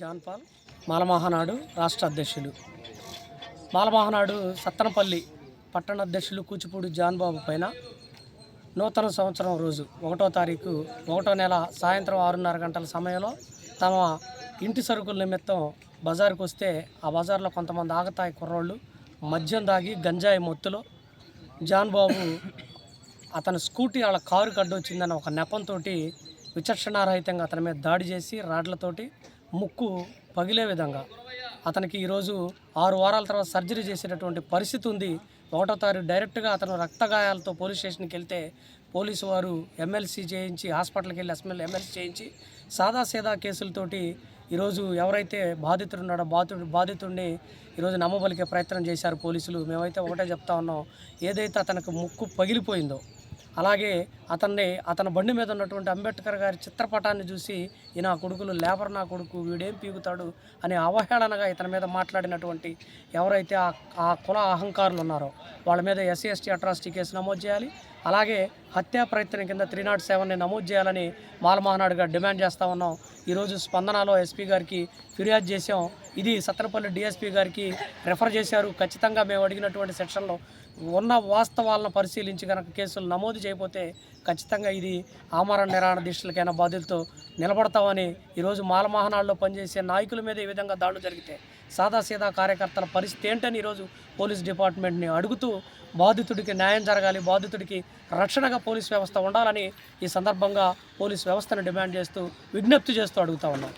John Paul Mala Mahanadu రాష్ట్ర అధ్యక్షులు. మాలమహానాడు సత్తనపల్లి పట్టణ అధ్యక్షులు కూచిపూడి జాన్బాబు పైన నూతన సంవత్సరం రోజు ఒకటో తారీఖు ఒకటో నెల సాయంత్రం ఆరున్నర గంటల సమయంలో తమ ఇంటి సరుకుల నిమిత్తం బజారుకు వస్తే ఆ బజార్లో కొంతమంది ఆగతాయి కుర్రోళ్ళు మద్యం దాగి గంజాయి మొత్తులో. జాన్బాబు అతని స్కూటీ వాళ్ళ కారు కడ్డొచ్చిందని ఒక నెపంతో విచక్షణారహితంగా అతని మీద దాడి చేసి రాడ్లతోటి ముక్కు పగిలే విధంగా. అతనికి ఈరోజు ఆరు వారాల తర్వాత సర్జరీ చేసేటటువంటి పరిస్థితి ఉంది. ఒకటో తారీఖు డైరెక్ట్గా అతను రక్తగాయాలతో పోలీస్ స్టేషన్కి వెళ్తే పోలీసు వారు ఎమ్మెల్సీ చేయించి హాస్పిటల్కి వెళ్ళి ఎస్ఎంఎల్ ఎమ్మెల్సీ చేయించి సాదా సీదా కేసులతోటి ఈరోజు ఎవరైతే బాధితుడు ఉన్నాడో బాధితుడు బాధితుడిని ఈరోజు నమ్మబలికే ప్రయత్నం చేశారు పోలీసులు. మేమైతే ఒకటే చెప్తా ఉన్నాం ఏదైతే అతనికి ముక్కు పగిలిపోయిందో అలాగే అతన్ని అతని బండి మీద ఉన్నటువంటి అంబేద్కర్ గారి చిత్రపటాన్ని చూసి ఈ నా కొడుకులు లేబర్ నా కొడుకు వీడేం పీగుతాడు అనే అవహేళనగా ఇతని మీద మాట్లాడినటువంటి ఎవరైతే ఆ ఆ కుల అహంకారులు ఉన్నారో వాళ్ళ మీద ఎస్సీ ఎస్టీ అట్రాసిటీ కేసు నమోదు చేయాలి. అలాగే హత్యా ప్రయత్నం కింద త్రీ నాట్ సెవెన్ని నమోదు చేయాలని మాలమహనాడుగా డిమాండ్ చేస్తూ ఉన్నాం. ఈరోజు స్పందనలో ఎస్పీ గారికి ఫిర్యాదు చేసాం ఇది సత్తనపల్లి డిఎస్పీ గారికి రెఫర్ చేశారు. ఖచ్చితంగా మేము అడిగినటువంటి సెక్షన్లో ఉన్న వాస్తవాలను పరిశీలించి కనుక కేసులు నమోదు చేయకపోతే ఖచ్చితంగా ఇది ఆమరణ నిరాణ దీక్షలకైనా బాధ్యులతో నిలబడతామని ఈరోజు మాలమహనాడులో పనిచేసే నాయకుల మీద ఈ విధంగా దాడులు జరిగితే సాదాసీదా కార్యకర్తల పరిస్థితి ఏంటని ఈరోజు పోలీస్ డిపార్ట్మెంట్ని అడుగుతూ బాధితుడికి న్యాయం జరగాలి బాధితుడికి రక్షణగా పోలీస్ వ్యవస్థ ఉండాలని ఈ సందర్భంగా పోలీస్ వ్యవస్థను డిమాండ్ చేస్తూ విజ్ఞప్తి చేస్తూ అడుగుతా ఉన్నాం.